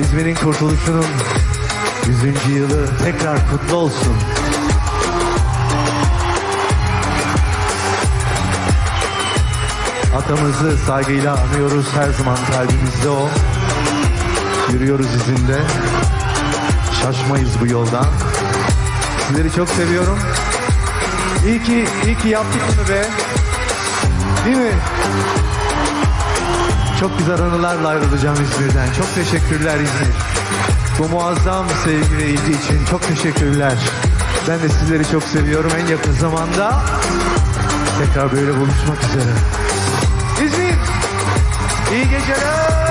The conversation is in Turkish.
İzmir'in kurtuluşunun 100. yılı tekrar kutlu olsun. Atamızı saygıyla anıyoruz her zaman kalbimizde o. Yürüyoruz izinde. Şaşmayız bu yoldan. Sizleri çok seviyorum. İyi ki, iyi ki yaptık bunu be. Değil mi? Çok güzel anılarla ayrılacağım İzmir'den. Çok teşekkürler İzmir. Bu muazzam sevgi ve ilgi için çok teşekkürler. Ben de sizleri çok seviyorum. En yakın zamanda tekrar böyle buluşmak üzere. İzmir, iyi geceler.